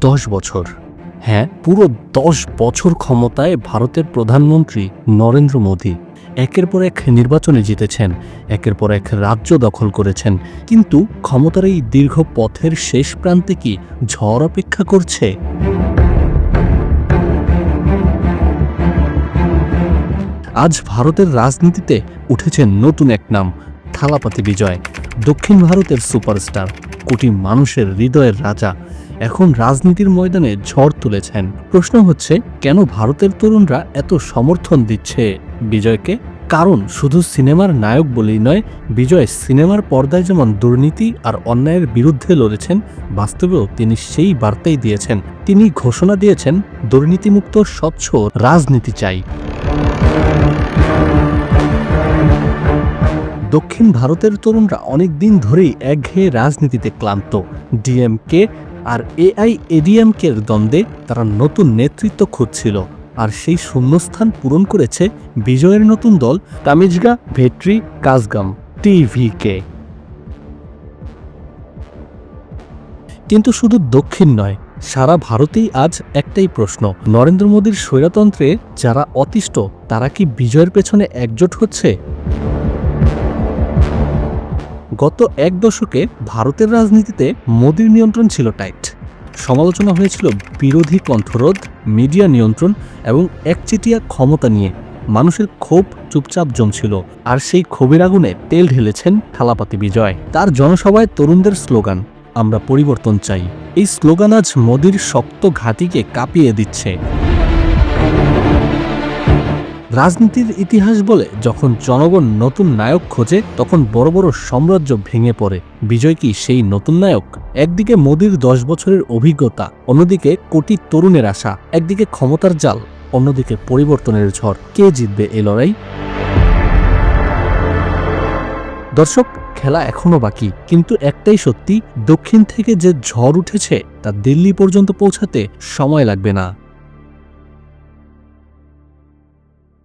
দশ বছর। হ্যাঁ পুরো দশ বছর ক্ষমতায় ভারতের প্রধানমন্ত্রী নরেন্দ্র মোদী। একের পর এক নির্বাচনে জিতেছেন, একের পর এক রাজ্য দখল করেছেন। কিন্তু ক্ষমতার এই দীর্ঘ পথের শেষ প্রান্তে কি ঝড় অপেক্ষা করছে? আজ ভারতের রাজনীতিতে উঠেছে নতুন এক নাম, থালাপাতি বিজয়। দক্ষিণ ভারতের সুপারস্টার, কোটি মানুষের হৃদয়ের রাজা। এখন রাজনীতির ময়দানে ঝড় তুলেছেন। প্রশ্ন হচ্ছে, কেন ভারতের তরুণরা এত সমর্থন দিচ্ছে? বিজয়কে? কারণ শুধু সিনেমার নায়ক বলেই নয়, বিজয় সিনেমার পর্দায় যেমন দুর্নীতি আর অন্যায়ের বিরুদ্ধে লড়েছেন, বাস্তবেও তিনি সেই বার্তাই দিয়েছেন। তিনি ঘোষণা দিয়েছেন, দুর্নীতিমুক্ত স্বচ্ছ রাজনীতি চাই। দক্ষিণ ভারতের তরুণরা অনেক দিন ধরেই একঘেয়ে রাজনীতিতে ক্লান্ত। ডিএমকে আর এআই এডিএমকের দ্বন্দ্বে তারা নতুন নেতৃত্ব খুঁজছিল আর সেই শূন্যস্থান পূরণ করেছে বিজয়ের নতুন দল তামিজগা ভেট্রি কাজগাম টিভিকে কিন্তু শুধু দক্ষিণ নয়, সারা ভারতেই আজ একটাই প্রশ্ন, নরেন্দ্র মোদীর স্বৈরতন্ত্রে যারা অতিষ্ঠ, তারা কি বিজয়ের পেছনে একজোট হচ্ছে? গত এক দশকে ভারতের রাজনীতিতে মোদীর নিয়ন্ত্রণ ছিল টাইট। সমালোচনা হয়েছিল বিরোধী কণ্ঠরোধ, মিডিয়া নিয়ন্ত্রণ এবং একচেটিয়া ক্ষমতা নিয়ে। মানুষের ক্ষোভ চুপচাপ জমছিল আর সেই ক্ষোভের আগুনে তেল ঢেলেছেন থালাপাতি বিজয়। তার জনসভায় তরুণদের স্লোগান, আমরা পরিবর্তন চাই। এই স্লোগান আজ মোদীর শক্ত ঘাঁটিকে কাঁপিয়ে দিচ্ছে। রাজনীতির ইতিহাস বলে যখন জনগণ নতুন নায়ক খোঁজে, তখন বড় বড় সাম্রাজ্য ভেঙে পড়ে। বিজয় কি সেই নতুন নায়ক? একদিকে মোদীর দশ বছরের অভিজ্ঞতা, অন্যদিকে কোটি তরুণের আশা, একদিকে ক্ষমতার জাল, অন্যদিকে পরিবর্তনের ঝড়। কে জিতবে এ লড়াই? দর্শক, খেলা এখনও বাকি, কিন্তু একটাই সত্যি, দক্ষিণ থেকে যে ঝড় উঠেছে, তা দিল্লি পর্যন্ত পৌঁছাতে সময় লাগবে না।